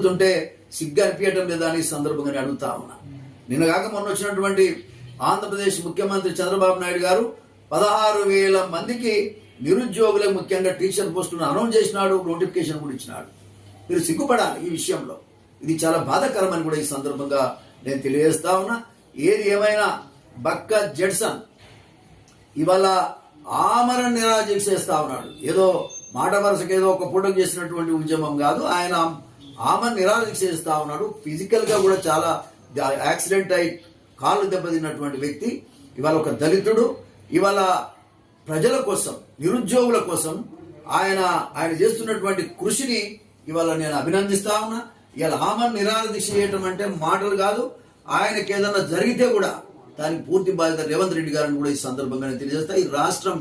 అడుగుతుంటే సిగ్గు అనిపించడం లేదా అని సందర్భంగా నేను అడుగుతా ఉన్నా. నిన్న కాక మొన్న వచ్చినటువంటి ఆంధ్రప్రదేశ్ ముఖ్యమంత్రి చంద్రబాబు నాయుడు గారు పదహారు వేల మందికి నిరుద్యోగులకు ముఖ్యంగా టీచర్ పోస్టులను అనౌన్స్ చేసినాడు నోటిఫికేషన్ కూడా ఇచ్చినాడు. మీరు సిగ్గుపడాలి ఈ విషయంలో. ఇది చాలా బాధాకరమని కూడా ఈ సందర్భంగా నేను తెలియజేస్తా ఉన్నా. ఏది ఏమైనా బక్క జడ్సన్ ఇవాళ ఆమరణ నిరాజీక్ష చేస్తా ఉన్నాడు. ఏదో మాట వరుసకి ఏదో ఒక పూటకు చేసినటువంటి ఉద్యమం కాదు. ఆయన ఆమరణ నిరాజీక్ష చేస్తా ఉన్నాడు. ఫిజికల్గా కూడా చాలా యాక్సిడెంట్ అయి కాళ్ళు దెబ్బతిన్నటువంటి వ్యక్తి ఇవాళ ఒక దళితుడు. ఇవాళ ప్రజల కోసం నిరుద్యోగుల కోసం ఆయన ఆయన చేస్తున్నటువంటి కృషిని ఇవాళ నేను అభినందిస్తా ఉన్నా. ఇవాళ ఆమెను నిరాహార చేయటం అంటే మాటలు కాదు. ఆయనకి ఏదన్నా జరిగితే కూడా దానికి పూర్తి బాధ్యత రేవంత్ రెడ్డి గారిని కూడా ఈ సందర్భంగా నేను తెలియజేస్తా. ఈ రాష్ట్రం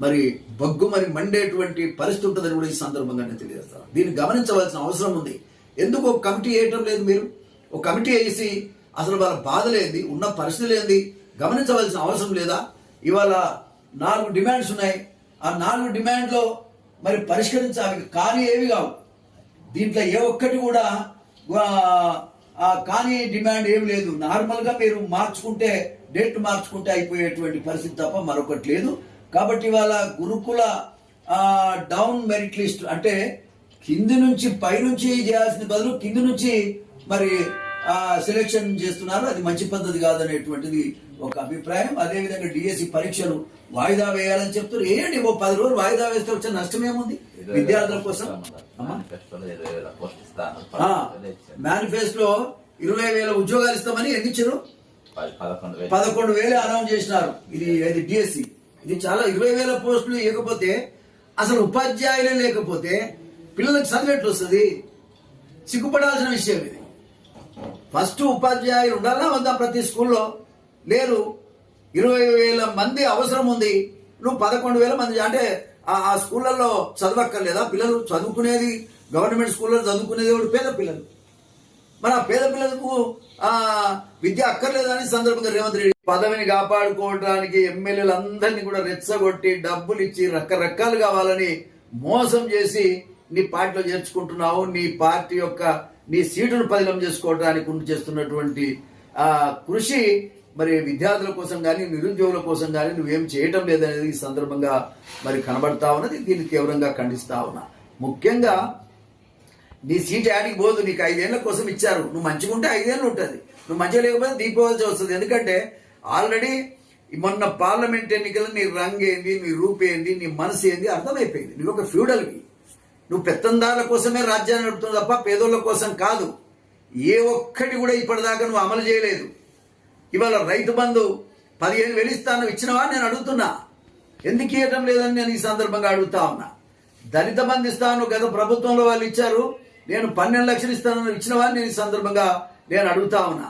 మరి బగ్గు మరి మండేటువంటి పరిస్థితి ఉంటుందని కూడా ఈ సందర్భంగా నేను తెలియజేస్తాను దీన్ని గమనించవలసిన అవసరం ఉంది. ఎందుకు ఒక కమిటీ వేయటం లేదు మీరు? ఒక కమిటీ వేసి అసలు వాళ్ళ బాధలేంది ఉన్న పరిస్థితులు ఏంది గమనించవలసిన అవసరం లేదా? ఇవాళ నాలుగు డిమాండ్స్ ఉన్నాయి. ఆ నాలుగు డిమాండ్లో మరి పరిష్కరించాలి కానీ ఏవి కావు. దీంట్లో ఏ ఒక్కటి కూడా కానీ డిమాండ్ ఏం లేదు. నార్మల్గా మీరు మార్చుకుంటే డేట్ మార్చుకుంటే అయిపోయేటువంటి పరిస్థితి తప్ప మరొకటి లేదు. కాబట్టి ఇవాళ గురుకుల డౌన్ మెరిట్ లిస్ట్ అంటే కింది నుంచి పై నుంచి చేయాల్సిన బదులు కింది నుంచి మరి ఆ, సెలెక్షన్ చేస్తున్నారు. అది మంచి పద్ధతి కాదనేటువంటిది ఒక అభిప్రాయం. అదేవిధంగా డిఎస్సి పరీక్షలు వాయిదా వేయాలని చెప్తారు ఏంటి ఓ పది రోజులు వాయిదా వేస్తే వచ్చే నష్టం ఏముంది? విద్యార్థుల కోసం? మేనిఫెస్టో ఇరవై వేల ఉద్యోగాలు ఇస్తామని పది పదకొండు వేలు. పదకొండు వేలు అనౌన్స్ చేసినారు. ఇది ఇది డిఎస్సి ఇది చాలా ఇరవై వేల పోస్టులు ఇవ్వకపోతే అసలు ఉపాధ్యాయులే లేకపోతే పిల్లలకు చదివేట్లు వస్తుంది? సిగ్గుపడాల్సిన విషయం ఇది. ఫస్ట్ ఉపాధ్యాయులు ఉండాలా? వద్దా? ప్రతి స్కూల్లో. లేరు ఇరవై వేల మంది అవసరం ఉంది. నువ్వు పదకొండు వేల మంది అంటే ఆ స్కూళ్ళల్లో చదవక్కర్లేదా? పిల్లలు చదువుకునేది గవర్నమెంట్ స్కూల్లో చదువుకునేది ఎవరు? పేద పిల్లలు. మన పేద పిల్లలకు ఆ విద్య అక్కర్లేదని సందర్భంగా రేవంత్ రెడ్డి పదవిని కాపాడుకోవడానికి ఎమ్మెల్యేలు అందరినీ కూడా రెచ్చగొట్టి డబ్బులు ఇచ్చి రకరకాలు కావాలని మోసం చేసి నీ పార్టీలో చేర్చుకుంటున్నావు నీ పార్టీ యొక్క నీ సీటును పదిలం చేసుకోవడానికి ఉండి చేస్తున్నటువంటి ఆ కృషి మరి విద్యార్థుల కోసం కానీ నిరుద్యోగుల కోసం కానీ నువ్వేం చేయటం లేదనేది ఈ సందర్భంగా మరి కనబడతా ఉన్నది. దీన్ని తీవ్రంగా ఖండిస్తా ఉన్నా. ముఖ్యంగా నీ సీట్ యాడికి పోదు నీకు ఐదేళ్ళ కోసం ఇచ్చారు. నువ్వు మంచిగా ఉంటే ఐదేళ్ళు ఉంటుంది. నువ్వు మంచిగా లేకపోతే దీపోవాల్సి వస్తుంది. ఎందుకంటే ఆల్రెడీ మొన్న పార్లమెంట్ ఎన్నికలు నీ రంగు ఏంది నీ రూపు ఏంది నీ మనసు ఏంది అర్థమైపోయింది. నువ్వు ఒక ఫ్యూడల్వి నువ్వు పెత్తందారుల కోసమే రాజ్యాన్ని నడుపుతున్నావు తప్ప పేదోళ్ళ కోసం కాదు. ఏ ఒక్కటి కూడా ఇప్పటిదాకా నువ్వు అమలు చేయలేదు. ఇవాళ రైతు బంధు పదిహేను వేలు ఇస్తాను ఇచ్చినవా నేను అడుగుతున్నా. ఎందుకు ఇవ్వటం లేదని నేను ఈ సందర్భంగా అడుగుతా ఉన్నా. దళిత బంధు ఇస్తాను గత ప్రభుత్వంలో వాళ్ళు ఇచ్చారు. నేను పన్నెండు లక్షలు ఇస్తాను ఇచ్చినవా నేను ఈ సందర్భంగా నేను అడుగుతా ఉన్నా.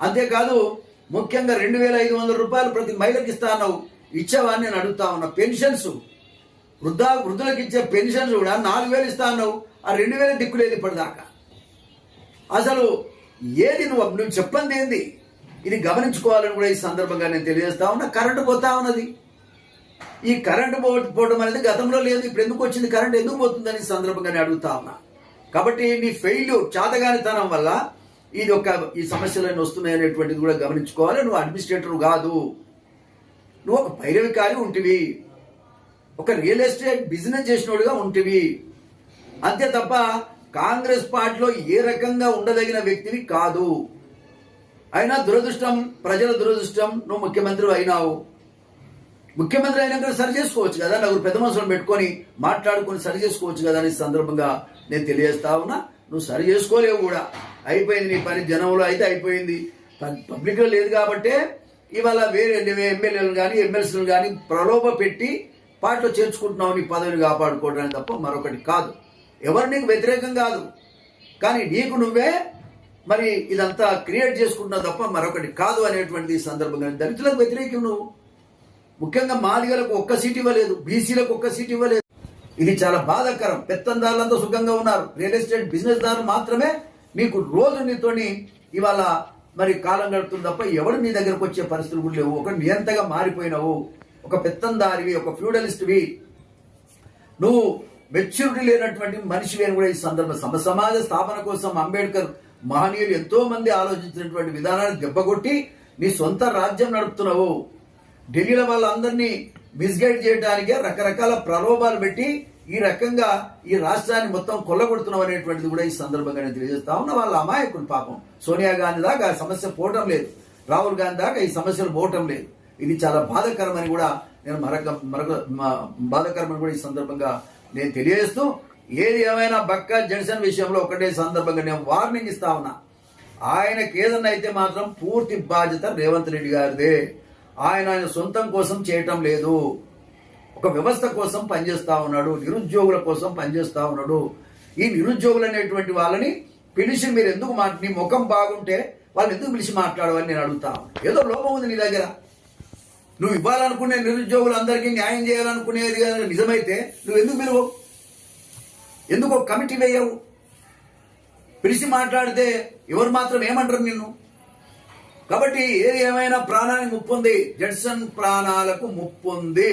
అంతేకాదు ముఖ్యంగా రెండు వేల ఐదు వందల రూపాయలు ప్రతి మహిళకి ఇస్తాను ఇచ్చావా నేను అడుగుతా ఉన్నా. పెన్షన్స్ వృద్ధా వృద్ధులకు ఇచ్చే పెన్షన్స్ కూడా నాలుగు వేలు ఇస్తాను ఆ రెండు వేల దిక్కులేదు ఇప్పటిదాకా. అసలు ఏది నువ్వు నువ్వు చెప్పంది ఏంది? ఇది గమనించుకోవాలని కూడా ఈ సందర్భంగా నేను తెలియజేస్తా ఉన్నా. కరెంటు పోతా ఉన్నది. ఈ కరెంటు పోవడం అనేది గతంలో లేదు ఇప్పుడు ఎందుకు వచ్చింది? కరెంట్ ఎందుకు పోతుందని ఈ సందర్భంగా నేను అడుగుతా ఉన్నా. కాబట్టి నీ ఫెయిల్యూర్ చాతగానితనం వల్ల ఇది ఒక ఈ సమస్యలన్నీ వస్తున్నాయి అనేటువంటిది కూడా గమనించుకోవాలి. నువ్వు అడ్మినిస్ట్రేటర్ కాదు. నువ్వు ఒక పైరవికారి ఉంటివి. ఒక రియల్ ఎస్టేట్ బిజినెస్ చేసినోడుగా ఉంటివి. అంతే తప్ప కాంగ్రెస్ పార్టీలో ఏ రకంగా ఉండదగిన వ్యక్తివి కాదు. అయినా దురదృష్టం ప్రజల దురదృష్టం నువ్వు ముఖ్యమంత్రి అయినావు. ముఖ్యమంత్రి అయినాక సరి చేసుకోవచ్చు కదా? నలుగురు పెద్ద మనుషులను పెట్టుకొని మాట్లాడుకొని సరి చేసుకోవచ్చు కదా? అనే ఈ సందర్భంగా నేను తెలియజేస్తా ఉన్నా. నువ్వు సరి చేసుకోలేవు కూడా. అయిపోయింది నీ పని. జనంలో అయితే అయిపోయింది. పబ్లిక్లో లేదు కాబట్టే ఇవాళ వేరే ఎమ్మెల్యేలు కానీ ఎమ్మెల్సీలు కానీ ప్రలోభ పెట్టి పార్టీలో చేర్చుకుంటున్నావు నీ పదవిని కాపాడుకోవడానికి తప్ప మరొకటి కాదు. ఎవరు నీకు వ్యతిరేకం కాదు. కానీ నీకు నువ్వే మరి ఇదంతా క్రియేట్ చేసుకుంటున్నావు తప్ప మరొకటి కాదు అనేటువంటి సందర్భంగా దళితులకు వ్యతిరేకం నువ్వు. ముఖ్యంగా మాదిగలకు ఒక్క సీట్ ఇవ్వలేదు బీసీలకు ఒక్క సీట్ ఇవ్వలేదు. ఇది చాలా బాధాకరం. పెత్తందారులంతా సుఖంగా ఉన్నారు. రియల్ ఎస్టేట్ బిజినెస్ దారులు మాత్రమే మీకు రోజు నీతోని ఇవాళ మరి కాలం గడుపుతుంది తప్ప ఎవడు నీ దగ్గరకు వచ్చే పరిస్థితులు కూడా లేవు. ఒక నియంతగా మారిపోయినావు. ఒక పెత్తందారివి ఒక ఫ్యూడలిస్ట్వి. నువ్వు మెచ్యూరిటీ లేనటువంటి మనిషి అని కూడా ఈ సందర్భం సమ సమాజ స్థాపన కోసం అంబేద్కర్ మహనీయులు ఎంతో మంది ఆలోచించినటువంటి విధానాన్ని దెబ్బకొట్టి నీ సొంత రాజ్యం నడుపుతున్నావు. ఢిల్లీలో వాళ్ళందరినీ మిస్గైడ్ చేయడానికే రకరకాల ప్రలోభాలు పెట్టి ఈ రకంగా ఈ రాష్ట్రాన్ని మొత్తం కొల్లగొడుతున్నాం అనేటువంటిది కూడా ఈ సందర్భంగా నేను తెలియజేస్తా ఉన్నా. వాళ్ళ అమాయకులు పాపం. సోనియా గాంధీ దాకా ఆ సమస్య పోవటం లేదు. రాహుల్ గాంధీ దాకా ఈ సమస్యలు పోవటం లేదు. ఇది చాలా బాధాకరమని కూడా నేను మరొక మరొక బాధాకరమని కూడా ఈ సందర్భంగా నేను తెలియజేస్తూ ఏది ఏమైనా బక్క జన్సన్ విషయంలో ఒకటే సందర్భంగా నేను వార్నింగ్ ఇస్తా ఉన్నా. ఆయనకి ఏదన్నా అయితే మాత్రం పూర్తి బాధ్యత రేవంత్ రెడ్డి గారిదే. ఆయన ఆయన సొంతం కోసం చేయటం లేదు. ఒక వ్యవస్థ కోసం పనిచేస్తా ఉన్నాడు నిరుద్యోగుల కోసం పనిచేస్తా ఉన్నాడు. ఈ నిరుద్యోగులు అనేటువంటి వాళ్ళని పిలిచి మీరు ఎందుకు మా నీ ముఖం బాగుంటే వాళ్ళని ఎందుకు పిలిచి మాట్లాడవని నేను అడుగుతా ఏదో లోపం ఉంది నీ దగ్గర. నువ్వు ఇవ్వాలనుకునే నిరుద్యోగులందరికీ న్యాయం చేయాలనుకునేది కానీ నిజమైతే నువ్వు ఎందుకు పిలువు ఎందుకు ఒక కమిటీ వేయవు? పిలిచి మాట్లాడితే ఎవరు మాత్రం ఏమంటారు నిన్ను? కాబట్టి ఏది ఏమైనా ప్రాణానికి ముప్పుంది జడ్సన్ ప్రాణాలకు ముప్పుంది.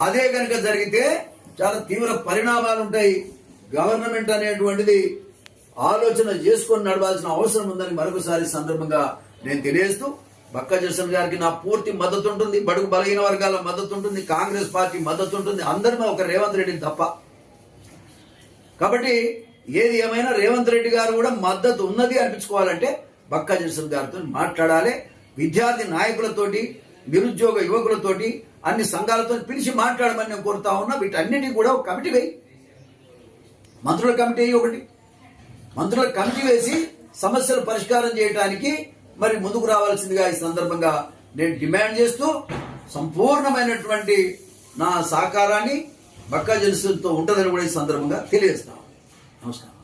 అదే కనుక జరిగితే చాలా తీవ్ర పరిణామాలు ఉంటాయి. గవర్నమెంట్ అనేటువంటిది ఆలోచన చేసుకొని నడవాల్సిన అవసరం ఉందని మరొకసారి సందర్భంగా నేను తెలియజేస్తూ బక్క జడ్సన్ గారికి నా పూర్తి మద్దతు ఉంటుంది బడుగు బలహీన వర్గాల మద్దతు ఉంటుంది కాంగ్రెస్ పార్టీ మద్దతు ఉంటుంది. అందరినీ ఒక రేవంత్ రెడ్డిని తప్ప. కాబట్టి ఏది ఏమైనా రేవంత్ రెడ్డి గారు కూడా మద్దతు ఉన్నది అనిపించుకోవాలంటే బక్కా జనసేన గారితో మాట్లాడాలి. విద్యార్థి నాయకులతోటి నిరుద్యోగ యువకులతోటి అన్ని సంఘాలతో పిలిచి మాట్లాడమని నేను కోరుతా ఉన్నా. వీటన్నిటికీ కూడా ఒక కమిటీ వేయి. మంత్రుల కమిటీ ఒకటి. మంత్రుల కమిటీ వేసి సమస్యలు పరిష్కారం చేయడానికి మరి ముందుకు రావాల్సిందిగా ఈ సందర్భంగా నేను డిమాండ్ చేస్తూ సంపూర్ణమైనటువంటి నా సహకారాన్ని బక్కా జనసేనతో ఉంటుందని కూడా ఈ సందర్భంగా తెలియజేస్తాను నమస్కారం.